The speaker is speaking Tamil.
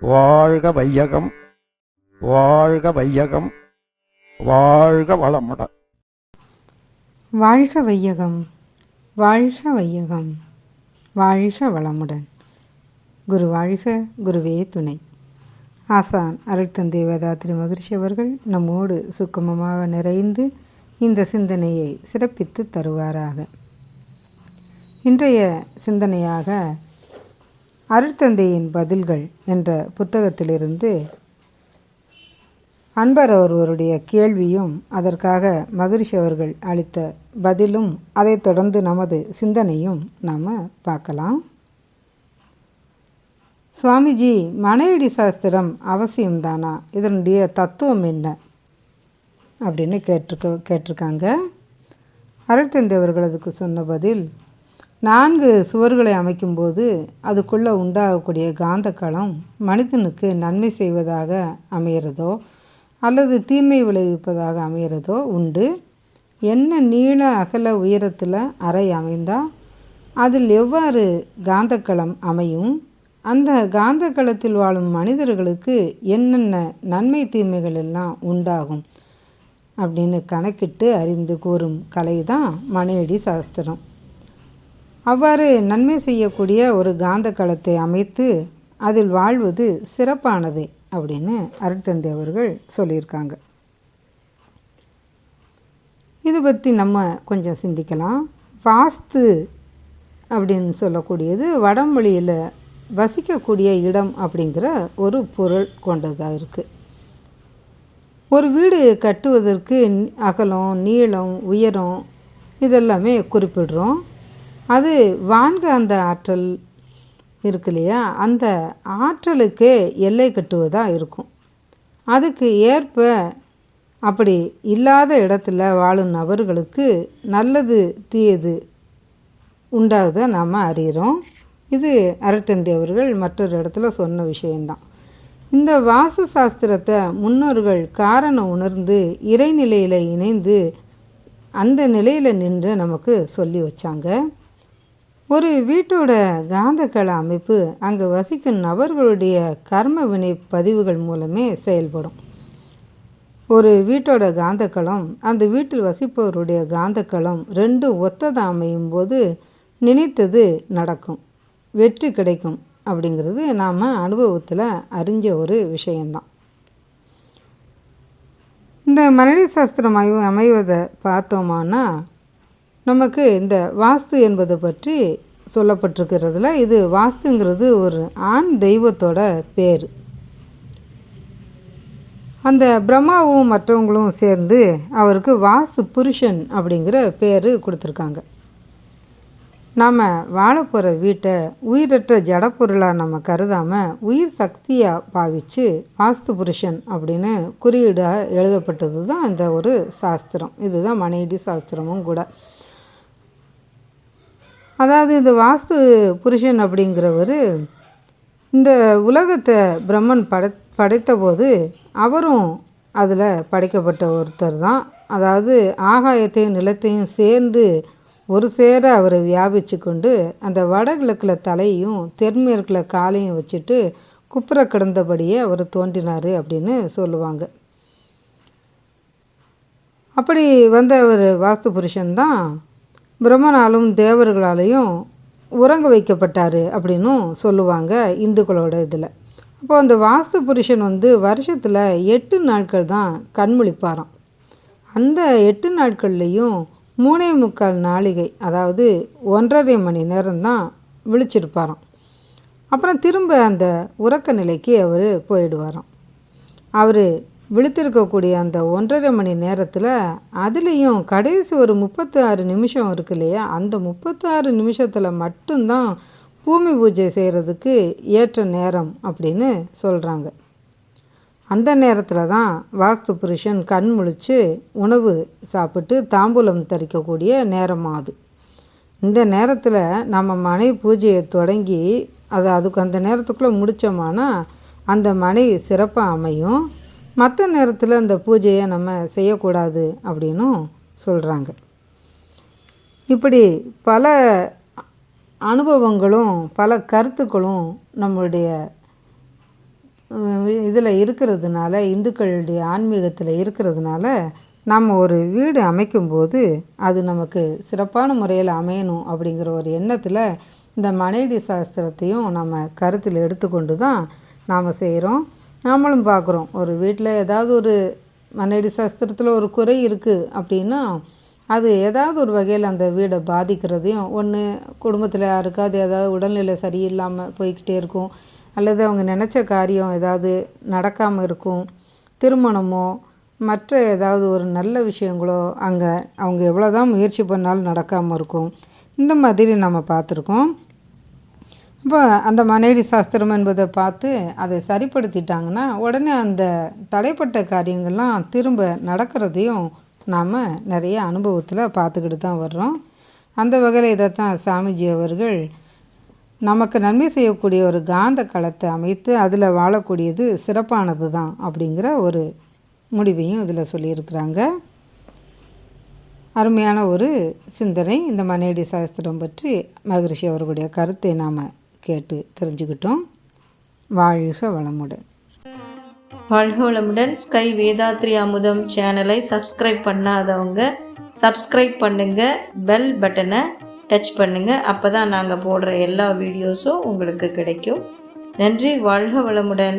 வாழ்க வையகம் வாழ்க வையகம் வாழ்க வளமுடன் வாழ்க வையகம் வாழ்க வையகம் வாழ்க வளமுடன். குரு வாழ்க குருவே துணை. ஆசான் அருட்தந்தை வேதாத்திரி மகிழ்ச்சி அவர்கள் நம்மோடு சுக்கமமாக நிறைந்து இந்த சிந்தனையை சிறப்பித்து தருவாராக. இன்றைய சிந்தனையாக அருட்தந்தையின் பதில்கள் என்ற புத்தகத்திலிருந்து அன்பர் ஒருவருடைய கேள்வியும் அதற்காக மகிழ்ச்சி அவர்கள் அளித்த பதிலும் அதைத் தொடர்ந்து நமது சிந்தனையும் நாம் பார்க்கலாம். சுவாமிஜி மனையடி சாஸ்திரம் அவசியம்தானா? இதனுடைய தத்துவம் என்ன? அப்படின்னு கேட்டிருக்க கேட்டிருக்காங்க. அருட்தந்தை அவர்கள் அதுக்கு சொன்ன பதில் நான்கு சுவர்களை அமைக்கும்போது அதுக்குள்ளே உண்டாகக்கூடிய காந்த களம் மனிதனுக்கு நன்மை செய்வதாக அமைகிறதோ அல்லது தீமை விளைவிப்பதாக அமைகிறதோ உண்டு. என்ன நீள அகல உயரத்தில் அறை அமைந்தால் அதில் எவ்வாறு காந்தக்களம் அமையும்? அந்த காந்தக்களத்தில் வாழும் மனிதர்களுக்கு என்னென்ன நன்மை தீமைகள் எல்லாம் உண்டாகும் அப்படின்னு கணக்கிட்டு அறிந்து கூறும் கலை தான் மனையடி சாஸ்திரம். அவ்வாறு நன்மை செய்யக்கூடிய ஒரு காந்த களத்தை அமைத்து அதில் வாழ்வது சிறப்பானது அப்படின்னு அருட்தந்தை அவர்கள் சொல்லியிருக்காங்க. இது பற்றி நம்ம கொஞ்சம் சிந்திக்கலாம். வாஸ்து அப்படின்னு சொல்லக்கூடியது வடமொழியில் வசிக்கக்கூடிய இடம் அப்படிங்கிற ஒரு பொருள் கொண்டதாக இருக்குது ஒரு வீடு கட்டுவதற்கு அகலம் நீளம் உயரம் இதெல்லாமே குறிப்பிடுறோம். அது வான்காந்த ஆற்றல் இருக்கு இல்லையா? அந்த ஆற்றலுக்கு எல்லை கட்டுவதாக இருக்கும். அதுக்கு ஏற்ப அப்படி இல்லாத இடத்துல வாழும் நபர்களுக்கு நல்லது தீயது உண்டாகுத நாம் அறிகிறோம் இது அரட்டந்தி அவர்கள் மற்றொரு இடத்துல சொன்ன விஷயந்தான் இந்த வாஸ்து சாஸ்திரத்தை முன்னோர்கள் காரணம் உணர்ந்து இறைநிலையில் இணைந்து அந்த நிலையில் நின்று நமக்கு சொல்லி வச்சாங்க. ஒரு வீட்டோட காந்தக்கள அமைப்பு அங்கே வசிக்கும் நபர்களுடைய கர்ம வினை பதிவுகள் மூலமே செயல்படும். ஒரு வீட்டோட காந்தக்களம் அந்த வீட்டில் வசிப்பவருடைய காந்தக்களம் ரெண்டும் ஒத்ததாக அமையும் போது நினைத்தது நடக்கும் வெற்றி கிடைக்கும் அப்படிங்கிறது நாம் அனுபவத்தில் அறிஞ்ச ஒரு விஷயந்தான் இந்த மனநி சாஸ்திரம் அமை அமைவதை பார்த்தோமானா நமக்கு இந்த வாஸ்து என்பதை பற்றி சொல்லப்பட்டிருக்கிறதுல இது வாஸ்துங்கிறது ஒரு ஆண் தெய்வத்தோட பேர். அந்த பிரம்மாவும் மற்றவங்களும் சேர்ந்து அவருக்கு வாஸ்து புருஷன் அப்படிங்கிற பேர் கொடுத்துருக்காங்க. நாம் வாழப்போகிற வீட்டை உயிரற்ற ஜடப்பொருளாக நம்ம கருதாமல் உயிர் சக்தியாக பாவித்து வாஸ்து புருஷன் அப்படின்னு குறியீடாக எழுதப்பட்டது தான் இந்த ஒரு சாஸ்திரம். இதுதான் மனையடி சாஸ்திரமும் கூட. அதாவது இந்த வாஸ்து புருஷன் அப்படிங்கிறவர் இந்த உலகத்தை பிரம்மன் படை படைத்த போது அவரும் அதில் படைக்கப்பட்ட ஒருத்தர் தான். அதாவது ஆகாயத்தையும் நிலத்தையும் சேர்ந்து ஒரு சேர அவரை வியாபிச்சு கொண்டு அந்த வடகிழக்கில் தலையும் தென்மேற்கில் காலையும் வச்சுட்டு குப்புற கிடந்தபடியே அவர் தோன்றினார் அப்படின்னு சொல்லுவாங்க. அப்படி வந்த ஒரு வாஸ்து புருஷன் தான் பிரம்மனாலும் தேவர்களாலையும் உறங்க வைக்கப்பட்டார் அப்படின்னும் சொல்லுவாங்க இந்துக்களோட இதில். அப்போ அந்த வாஸ்து புருஷன் வந்து வருஷத்தில் எட்டு நாட்கள் தான் கண்முழிப்பாராம் அந்த எட்டு நாட்கள்லேயும் மூணே முக்கால் நாளிகை அதாவது ஒன்றரை மணி நேரம் தான் விழிச்சிருப்பாராம். அப்புறம் திரும்ப அந்த உறக்க நிலைக்கு அவர் போயிடுவாராம். அவர் விழுத்திருக்கக்கூடிய அந்த ஒன்றரை மணி நேரத்தில் அதுலேயும் கடைசி ஒரு முப்பத்தி ஆறு நிமிஷம் இருக்கு இல்லையா? அந்த முப்பத்தாறு நிமிஷத்தில் மட்டும்தான் பூமி பூஜை செய்கிறதுக்கு ஏற்ற நேரம் அப்படின்னு சொல்கிறாங்க அந்த நேரத்தில் தான் வாஸ்து புருஷன் கண் முழித்து உணவு சாப்பிட்டு தாம்பூலம் தரிக்கக்கூடிய நேரமாகுது இந்த நேரத்தில் நம்ம மனை பூஜையை தொடங்கி அது அதுக்கு அந்த நேரத்துக்குள்ளே முடித்தோமானா அந்த மனை சிறப்பாக அமையும். மற்ற நேரத்தில் அந்த பூஜையை நம்ம செய்யக்கூடாது அப்படின்னும் சொல்கிறாங்க இப்படி பல அனுபவங்களும் பல கருத்துக்களும் நம்மளுடைய இதில் இருக்கிறதுனால இந்துக்களுடைய ஆன்மீகத்தில் இருக்கிறதுனால நம்ம ஒரு வீடு அமைக்கும்போது அது நமக்கு சிறப்பான முறையில் அமையணும் அப்படிங்கிற ஒரு எண்ணத்தில் இந்த மனைவி சாஸ்திரத்தையும் நம்ம கருத்தில் எடுத்துக்கொண்டு தான் நாம் செய்கிறோம் நாமளும் பார்க்குறோம். ஒரு வீட்டில் ஏதாவது ஒரு மனைவி சஸ்திரத்தில் ஒரு குறை இருக்குது அப்படின்னா அது ஏதாவது ஒரு வகையில் அந்த வீடை பாதிக்கிறதையும் ஒன்று குடும்பத்தில் யாருக்காவது ஏதாவது உடல்நிலை சரியில்லாமல் போய்கிட்டே இருக்கும் அல்லது அவங்க நினச்ச காரியம் ஏதாவது நடக்காமல் இருக்கும் திருமணமோ மற்ற ஏதாவது ஒரு நல்ல விஷயங்களோ அங்கே அவங்க எவ்வளோ தான் முயற்சி பண்ணாலும் நடக்காமல் இருக்கும். இந்த மாதிரி நம்ம பார்த்துருக்கோம். இப்போ அந்த மனைவி சாஸ்திரம் என்பதை பார்த்து அதை சரிப்படுத்திட்டாங்கன்னா உடனே அந்த தடைப்பட்ட காரியங்கள்லாம் திரும்ப நடக்கிறதையும் நாம் நிறைய அனுபவத்தில் பார்த்துக்கிட்டு தான் வர்றோம். அந்த வகையில் இதைத்தான் சாமிஜி அவர்கள் நமக்கு நன்மை செய்யக்கூடிய ஒரு காந்த களத்தை அமைத்து அதில் வாழக்கூடியது சிறப்பானது தான் அப்படிங்கிற ஒரு முடிவையும் இதில் சொல்லியிருக்கிறாங்க. அருமையான ஒரு சிந்தனை இந்த மனையடி சாஸ்திரம் பற்றி மகரிஷி அவர்களுடைய கருத்தை நாம் கேட்டு தெரிஞ்சுக்கிட்டோம். வாழ்க வளமுடன். வாழ்க வளமுடன். ஸ்கை வேதாத்ரி அமுதம் சேனலை சப்ஸ்கிரைப் பண்ணாதவங்க சப்ஸ்கிரைப் பண்ணுங்க. பெல் பட்டனை டச் பண்ணுங்க. அப்போ தான் நாங்கள் போடுற எல்லா வீடியோஸும் உங்களுக்கு கிடைக்கும். நன்றி. வாழ்க வளமுடன்.